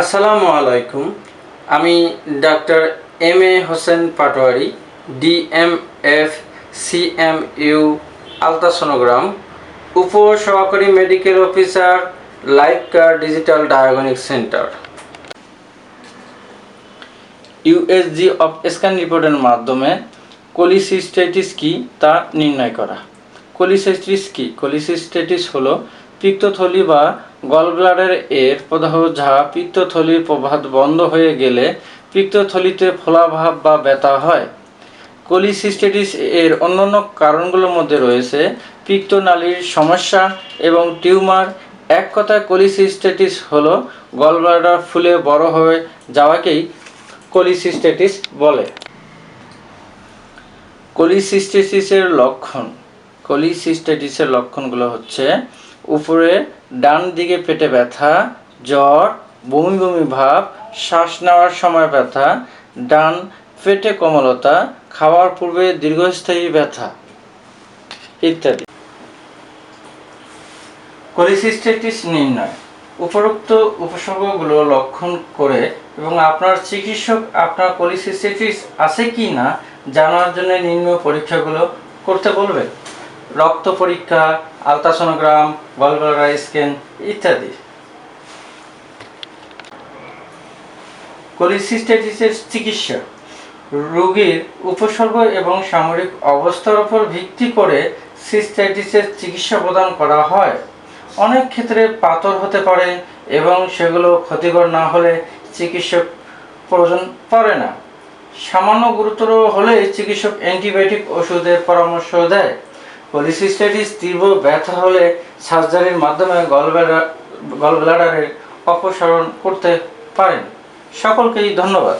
আসসালামু আলাইকুম। আমি doctor M A Hossain Patwari DMF CMU ultrasonogram উপ সহকারী medical officer Life Care digital diagnostic centre. USG of scan রিপোর্টের মাধ্যমে কোলিসিস্টেটিস কি তা নির্ণয় করা। কোলিসিস্টিস কি? কোলিসিস্টেটিস হলো পিত্তথলি বা গলব্লাডার এর প্রদাহ যা পিত্তথলির প্রভাত বন্ধ হয়ে গেলে পিত্তথলিতে ফোলাভাব বা ব্যথা হয়। কোলিসিস্টেটিস এর অন্যান্য কারণগুলোর মধ্যে রয়েছে পিত্তনালীর সমস্যা এবং টিউমার। এক কথায় কোলিসিস্টেটিস হলো গলব্লাডার ফুলে বড় হয়ে যাওয়াকেই কোলিসিস্টেটিস বলে। কোলিসিস্টেটিসের লক্ষণ। কোলিসিস্টেটিসের লক্ষণগুলো হচ্ছে উপরে ডান দিকে পেটে ব্যথা, জ্বর, বমি বমি ভাব, শ্বাস নেওয়ার সময় ব্যথা, ডান পেটে কোমলতা, খাওয়ার পূর্বে দীর্ঘস্থায়ী ব্যথা ইত্যাদি। কোলিসিস্টেটিস নির্ণয়। উপরোক্ত উপসর্গগুলো লক্ষণ করে এবং আপনার চিকিৎসক আপনার কোলিসিস্টেটিস আছে কি না জানার জন্য নিম্ন পরীক্ষাগুলো করতে বলবে রক্ত পরীক্ষা, আলট্রাসোনোগ্রাম গলব্লাডার স্ক্যান ইত্যাদি। কোলিসিস্টেটিসের চিকিৎসা। রোগীর উপসর্গ এবং সামরিক অবস্থার উপর ভিত্তি করে সিস্টাইটিসের চিকিৎসা প্রদান করা হয়। অনেক ক্ষেত্রে পাথর হতে পারে এবং সেগুলো ক্ষতিকর না হলে চিকিৎসক প্রয়োজন পড়ে না। সামান্য গুরুতর হলে চিকিৎসক অ্যান্টিবায়োটিক ওষুধের পরামর্শ দেয়। পলিসিস্টাইটিস তীব্র ব্যথা হলে সার্জারির মাধ্যমে গলব্লাডার গলব্লাডারের অপসারণ করতে পারেন। সকলকেই ধন্যবাদ।